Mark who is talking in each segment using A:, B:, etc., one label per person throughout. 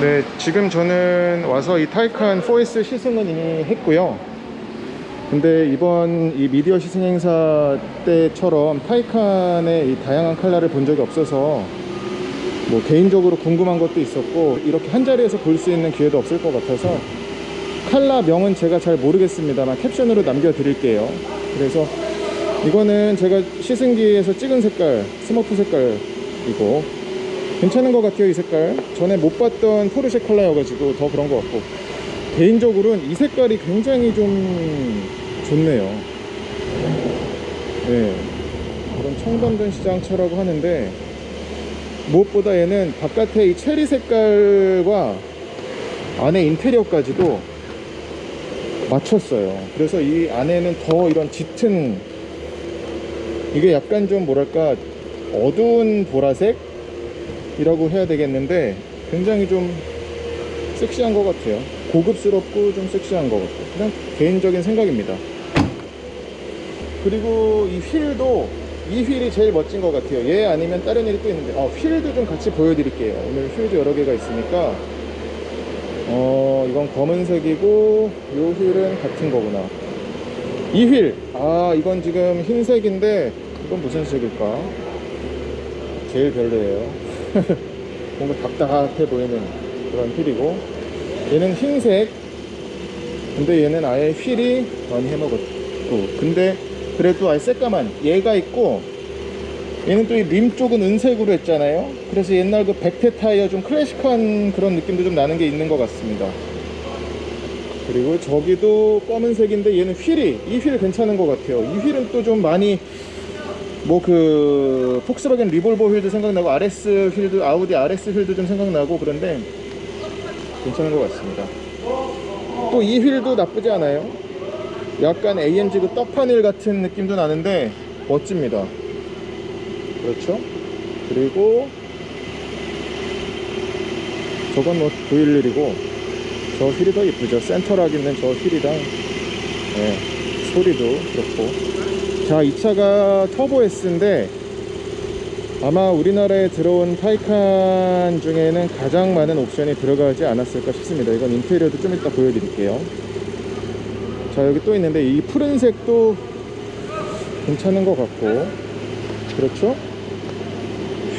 A: 네, 지금 저는 와서 이 타이칸 4S 시승은 이미 했고요. 근데 이번 이 미디어 시승 행사 때처럼 타이칸의 이 다양한 컬러를 본 적이 없어서 뭐 개인적으로 궁금한 것도 있었고 이렇게 한 자리에서 볼 수 있는 기회도 없을 것 같아서 컬러 명은 제가 잘 모르겠습니다만 캡션으로 남겨드릴게요. 그래서 이거는 제가 시승기에서 찍은 색깔, 스머프 색깔이고 괜찮은 것 같아요 이 색깔. 전에 못 봤던 포르쉐 컬러여가지고 더 그런 것 같고. 개인적으로는 이 색깔이 굉장히 좀 좋네요. 네. 그런 청담동 시장차라고 하는데 무엇보다 얘는 바깥에 이 체리 색깔과 안에 인테리어까지도 맞췄어요. 그래서 이 안에는 더 이런 짙은 이게 약간 좀 뭐랄까 어두운 보라색 이라고 해야 되겠는데 굉장히 좀 섹시한 것 같아요. 고급스럽고 좀 섹시한 것 같고 그냥 개인적인 생각입니다. 그리고 이 휠도 이 휠이 제일 멋진 것 같아요. 얘 아니면 다른 일이 또 있는데 어, 휠도 좀 같이 보여드릴게요. 오늘 휠도 여러 개가 있으니까. 어 이건 검은색이고 요 휠은 같은 거구나. 이 휠! 아 이건 지금 흰색인데 이건 무슨 색일까? 제일 별로예요 뭔가 답답해 보이는 그런 휠이고 얘는 흰색. 근데 얘는 아예 휠이 많이 해먹었고 근데 그래도 아예 새까만 얘가 있고 얘는 또 이 림 쪽은 은색으로 했잖아요? 그래서 옛날 그 백태 타이어 좀 클래식한 그런 느낌도 좀 나는 게 있는 것 같습니다. 그리고 저기도 검은색인데 얘는 휠이 이 휠 괜찮은 것 같아요. 이 휠은 또 좀 많이 뭐 그 폭스바겐 리볼버 휠도 생각나고 RS 휠도 아우디 RS 휠도 좀 생각나고 그런데 괜찮은 것 같습니다. 또 이 휠도 나쁘지 않아요. 약간 AMG 그휠 같은 느낌도 나는데 멋집니다. 그렇죠? 그리고 저건 뭐 911이고 저 휠이 더 이쁘죠. 센터락 있는 저 휠이랑 네, 소리도 그렇고 자, 이 차가 터보 S인데 아마 우리나라에 들어온 타이칸 중에는 가장 많은 옵션이 들어가지 않았을까 싶습니다. 이건 인테리어도 좀 이따 보여드릴게요. 자, 여기 또 있는데 이 푸른색도 괜찮은 것 같고 그렇죠?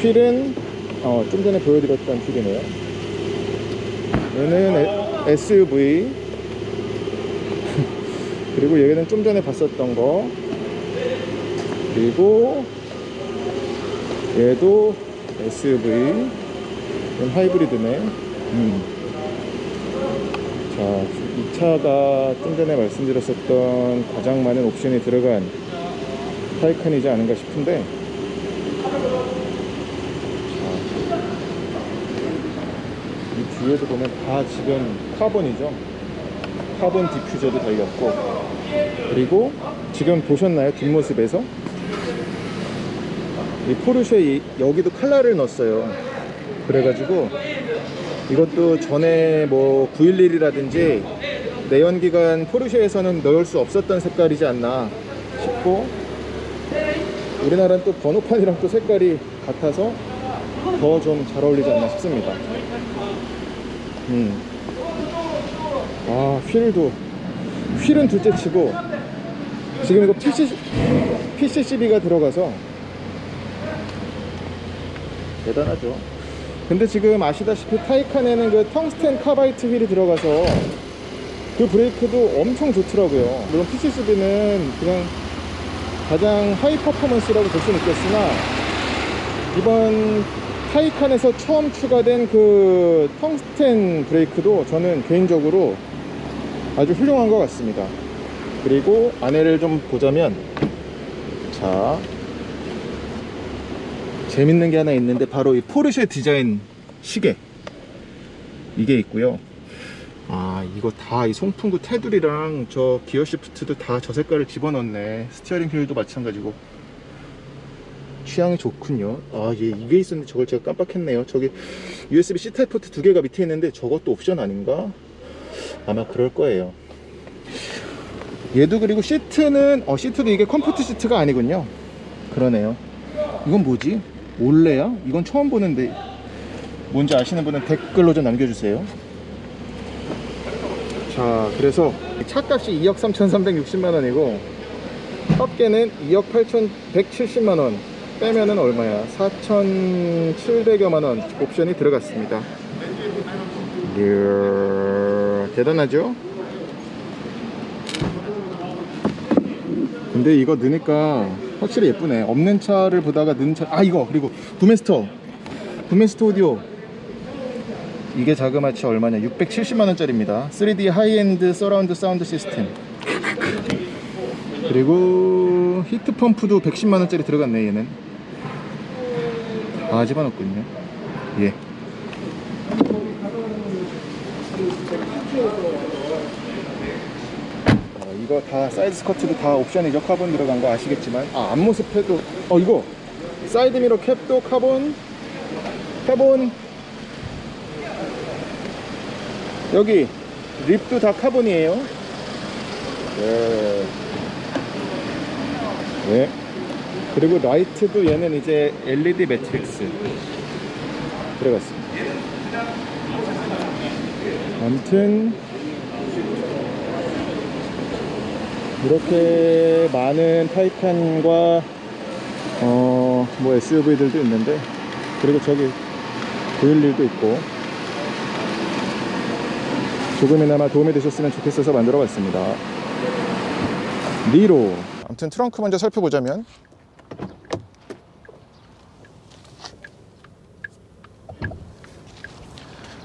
A: 휠은 어, 좀 전에 보여드렸던 휠이네요. 얘는 에- SUV 그리고 여기는 좀 전에 봤었던 거 그리고 얘도 SUV 이건 하이브리드네. 음. 자, 이 차가 좀 전에 말씀드렸었던 가장 많은 옵션이 들어간 타이칸이지 않은가 싶은데. 자, 이 뒤에도 보면 다 지금 카본이죠. 카본 디퓨저도 달렸고. 그리고 지금 보셨나요? 뒷모습에서 이 포르쉐 이- 여기도 칼라를 넣었어요. 그래가지고 이것도 전에 뭐 911이라든지 내연기관 포르쉐에서는 넣을 수 없었던 색깔이지 않나 싶고 우리나라는 또 번호판이랑 또 색깔이 같아서 더 좀 잘 어울리지 않나 싶습니다. 음. 아, 휠도 휠은 둘째 치고 지금 이거 PC, PCCB가 들어가서 대단하죠. 근데 지금 아시다시피 타이칸에는 그 텅스텐 카바이트 휠이 들어가서 그 브레이크도 엄청 좋더라고요. 물론 PCCB는 그냥 가장 하이 퍼포먼스라고 볼 수는 있겠으나 이번 타이칸에서 처음 추가된 그 텅스텐 브레이크도 저는 개인적으로 아주 훌륭한 것 같습니다. 그리고 안에를 좀 보자면 자 재밌는 게 하나 있는데 바로 이 포르쉐 디자인 시계 이게 있고요. 아 이거 다 이 송풍구 테두리랑 저 기어 시프트도 다 저 색깔을 집어넣네. 스티어링 휠도 마찬가지고 취향이 좋군요. 아, 예, 이게 있었는데 저걸 제가 깜빡했네요. 저기 USB C 타입 포트 두 개가 밑에 있는데 저것도 옵션 아닌가? 아마 그럴 거예요. 얘도 그리고 시트는 어 시트도 이게 컴포트 시트가 아니군요. 그러네요. 이건 뭐지? 올레야? 이건 처음 보는데 뭔지 아시는 분은 댓글로 좀 남겨주세요. 자, 그래서 차값이 2억 3,360만 원이고 합계는 2억 8,170만 원 빼면은 얼마야? 4,700여만 원 옵션이 들어갔습니다. 이야, 대단하죠? 근데 이거 넣으니까 확실히 예쁘네. 없는 차를 보다가 넣은 차. 아 이거 그리고 부메스터, 부메스터 오디오. 이게 자그마치 얼마냐? 670만 원짜리입니다. 3D 하이엔드 서라운드 사운드 시스템. 그리고 히트 펌프도 110만 원짜리 들어갔네 얘는. 다 집어넣었군요. 예. 어, 이거 다 사이드 스커트도 다 옵션이죠. 카본 들어간 거 아시겠지만. 아 앞모습 패도. 어 이거 사이드 미러 캡도 카본. 카본. 여기 립도 다 카본이에요. 예. 네. 그리고 라이트도 얘는 이제 LED 매트릭스 들어갔습니다. 아무튼 이렇게 많은 타이칸과 어 뭐 SUV들도 있는데 그리고 저기 911도 있고 조금이나마 도움이 되셨으면 좋겠어서 만들어 봤습니다. 니로 아무튼 트렁크 먼저 살펴보자면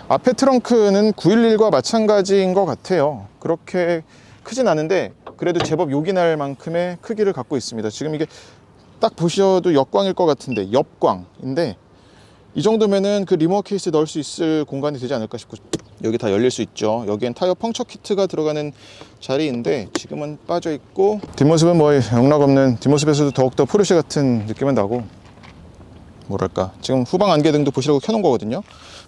A: 앞에 트렁크는 911과 마찬가지인 것 같아요. 그렇게 크진 않은데 그래도 제법 날 만큼의 크기를 갖고 있습니다. 지금 이게 딱 보셔도 역광일 것 같은데 옆광인데 이 정도면은 그 리모어 케이스 넣을 수 있을 공간이 되지 않을까 싶고 여기 다 열릴 수 있죠. 여기엔 타이어 펑처 키트가 들어가는 자리인데 지금은 빠져 있고 뒷모습은 뭐 영락 없는 뒷모습에서도 더욱더 포르쉐 같은 느낌은 나고 뭐랄까 지금 후방 안개등도 보시라고 켜놓은 거거든요.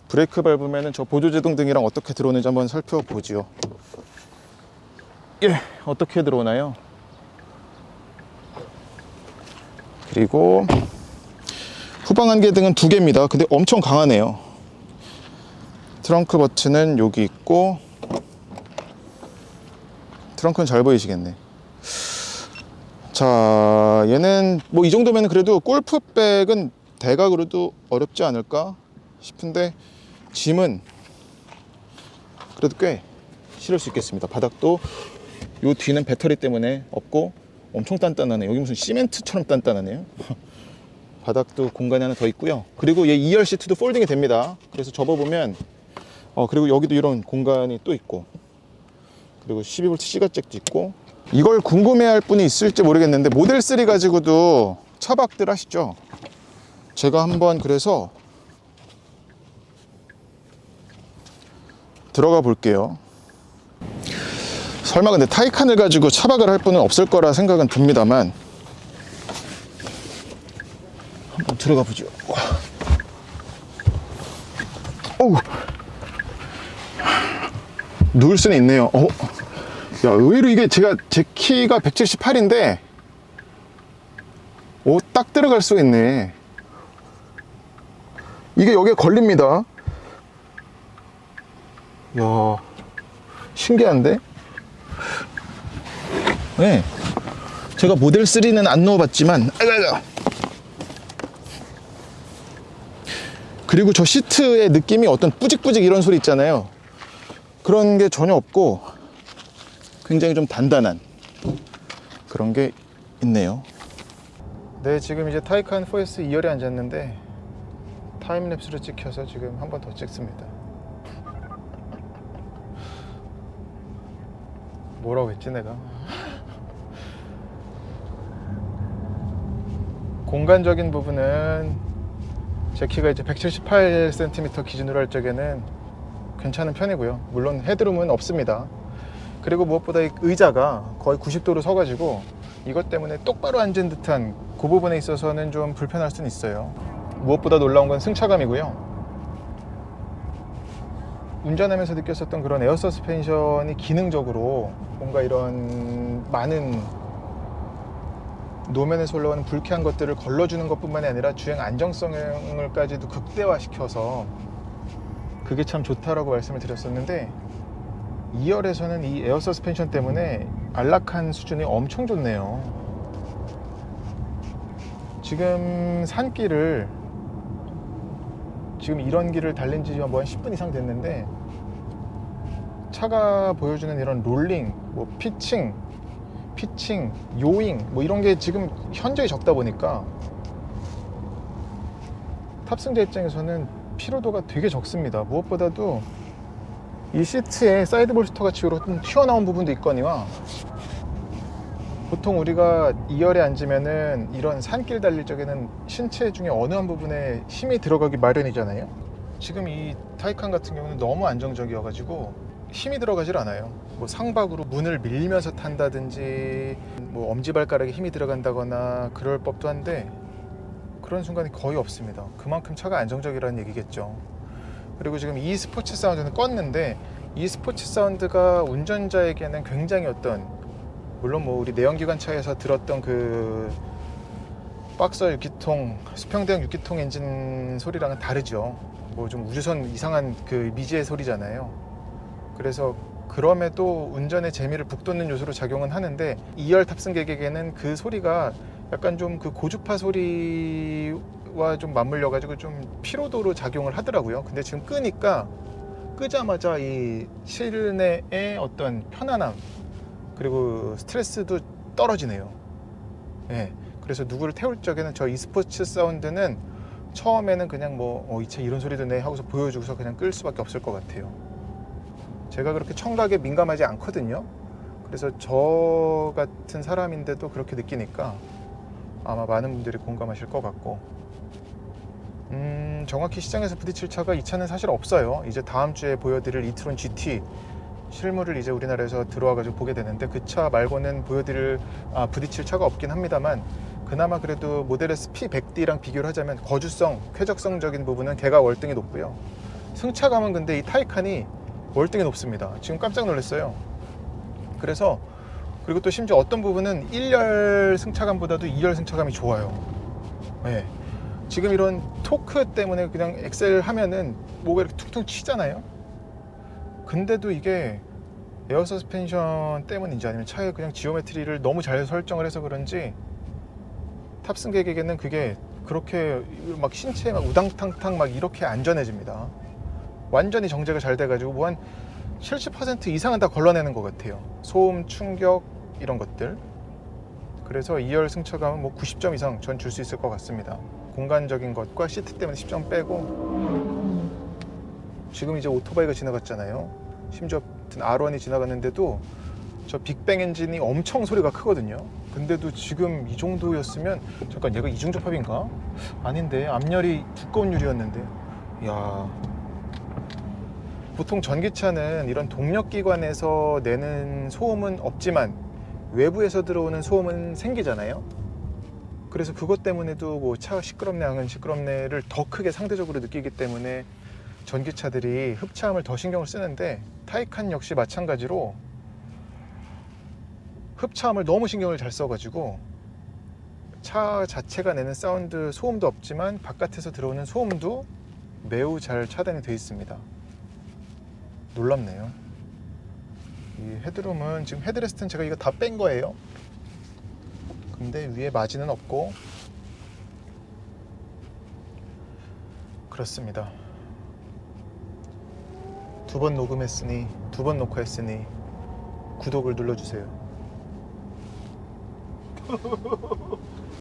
A: 브레이크 밟으면은 저 보조제동 등이랑 어떻게 들어오는지 한번 살펴보지요. 예, 어떻게 들어오나요? 그리고 후방 안개 등은 두 개입니다. 근데 엄청 강하네요. 트렁크 버튼은 여기 있고 트렁크는 잘 보이시겠네. 자, 얘는 뭐 이 정도면 그래도 골프백은 대각으로도 어렵지 않을까 싶은데 짐은 그래도 꽤 실을 수 있겠습니다. 바닥도 요 뒤는 배터리 때문에 없고 엄청 단단하네. 여기 무슨 시멘트처럼 단단하네요. 바닥도 공간이 하나 더 있고요. 그리고 얘 2열 시트도 폴딩이 됩니다. 그래서 접어보면 어 그리고 여기도 이런 공간이 또 있고 그리고 12V C가잭도 있고 이걸 궁금해할 분이 있을지 모르겠는데 모델 3 가지고도 차박들 하시죠. 제가 한번 그래서 들어가 볼게요. 설마 근데 타이칸을 가지고 차박을 할 분은 없을 거라 생각은 듭니다만 한번 들어가 보죠. 어우. 누울 수는 있네요. 어. 야, 의외로 이게 제가 제 키가 178인데 오, 딱 들어갈 수 있네. 이게 여기에 걸립니다. 야, 신기한데? 네. 제가 모델 3는 안 넣어봤지만. 그리고 저 시트의 느낌이 어떤 뿌직뿌직 이런 소리 있잖아요. 그런 게 전혀 없고 굉장히 좀 단단한 그런 게 있네요. 네, 지금 이제 타이칸 4S 2열에 앉았는데 타임랩스를 찍혀서 지금 한 번 더 찍습니다. 뭐라고 했지 내가? 공간적인 부분은 제 키가 이제 178cm 기준으로 할 적에는 괜찮은 편이고요. 물론 헤드룸은 없습니다. 그리고 무엇보다 이 의자가 거의 90도로 서가지고 이것 때문에 똑바로 앉은 듯한 그 부분에 있어서는 좀 불편할 수는 있어요. 무엇보다 놀라운 건 승차감이고요. 운전하면서 느꼈었던 그런 에어 서스펜션이 기능적으로 뭔가 이런 많은 노면에서 올라오는 불쾌한 것들을 걸러주는 것뿐만이 아니라 주행 안정성을까지도 극대화시켜서 그게 참 좋다라고 말씀을 드렸었는데 2열에서는 이 에어 서스펜션 때문에 안락한 수준이 엄청 좋네요. 지금 산길을 지금 이런 길을 달린 지 뭐 한 10분 이상 됐는데 차가 보여주는 이런 롤링, 뭐 피칭, 피칭, 요잉 뭐 이런 게 지금 현저히 적다 보니까 탑승자 입장에서는 피로도가 되게 적습니다. 무엇보다도 이 시트에 사이드 볼스터 같이 이렇게 튀어나온 부분도 있거니와 보통 우리가 2열에 앉으면은 이런 산길 달릴 적에는 신체 중에 어느 한 부분에 힘이 들어가기 마련이잖아요. 지금 이 타이칸 같은 경우는 너무 안정적이어가지고 힘이 들어가질 않아요. 뭐 상박으로 문을 밀면서 탄다든지 뭐 엄지발가락에 힘이 들어간다거나 그럴 법도 한데 그런 순간이 거의 없습니다. 그만큼 차가 안정적이라는 얘기겠죠. 그리고 지금 이 스포츠 사운드는 껐는데 이 스포츠 사운드가 운전자에게는 굉장히 어떤 물론 뭐 우리 내연기관 차에서 들었던 그 박서 6기통 수평대형 6기통 엔진 소리랑은 다르죠. 뭐 좀 우주선 이상한 그 미지의 소리잖아요. 그래서 그럼에도 운전의 재미를 북돋는 요소로 작용은 하는데 2열 탑승객에게는 그 소리가 약간 좀 그 고주파 소리와 좀 맞물려 가지고 좀 피로도로 작용을 하더라고요. 근데 지금 끄니까 끄자마자 이 실내의 어떤 편안함 그리고 스트레스도 떨어지네요. 예. 그래서 누구를 태울 적에는 저 e스포츠 사운드는 처음에는 그냥 뭐, 어, 이 차 이런 소리 도 내 하고서 보여주고서 그냥 끌 수밖에 없을 것 같아요. 제가 그렇게 청각에 민감하지 않거든요. 그래서 저 같은 사람인데도 그렇게 느끼니까 아마 많은 분들이 공감하실 것 같고, 음, 정확히 시장에서 부딪힐 차가 이 차는 사실 없어요. 이제 다음 주에 보여드릴 이트론 GT 실물을 이제 우리나라에서 들어와가지고 보게 되는데 그 차 말고는 보여드릴 아, 부딪힐 차가 없긴 합니다만 그나마 그래도 모델 S P100D랑 비교를 하자면 거주성, 쾌적성적인 부분은 걔가 월등히 높고요. 승차감은 근데 이 타이칸이 월등히 높습니다. 지금 깜짝 놀랐어요. 그래서 그리고 또 심지어 어떤 부분은 1열 승차감보다도 2열 승차감이 좋아요. 네. 지금 이런 토크 때문에 그냥 엑셀 하면은 뭐가 이렇게 툭툭 치잖아요. 근데도 이게 에어 서스펜션 때문인지 아니면 차의 그냥 지오메트리를 너무 잘 설정을 해서 그런지 탑승객에게는 그게 그렇게 막 신체에 막 우당탕탕 막 이렇게 안전해집니다. 완전히 정제가 잘 돼가지고 뭐 한 70% 이상은 다 걸러내는 것 같아요. 소음, 충격 이런 것들. 그래서 2열 승차감은 뭐 90점 이상 전 줄 수 있을 것 같습니다. 공간적인 것과 시트 때문에 10점 빼고 지금 이제 오토바이가 지나갔잖아요. 심지어 R1이 지나갔는데도 저 빅뱅 엔진이 엄청 소리가 크거든요. 근데도 지금 이 정도였으면 잠깐 얘가 이중 접합인가? 아닌데 앞열이 두꺼운 유리였는데. 야. 보통 전기차는 이런 동력기관에서 내는 소음은 없지만 외부에서 들어오는 소음은 생기잖아요. 그래서 그것 때문에도 뭐 차가 시끄럽네, 안 시끄럽네를 더 크게 상대적으로 느끼기 때문에 전기차들이 흡차함을 더 신경을 쓰는데 타이칸 역시 마찬가지로 흡차함을 너무 신경을 잘 써가지고 차 자체가 내는 사운드 소음도 없지만 바깥에서 들어오는 소음도 매우 잘 차단이 되어 있습니다. 놀랍네요. 이 헤드룸은 지금 헤드레스트는 제가 이거 다 뺀 거예요. 근데 위에 마진은 없고 그렇습니다. 두 번 녹음했으니 두 번 녹화했으니 구독을 눌러주세요.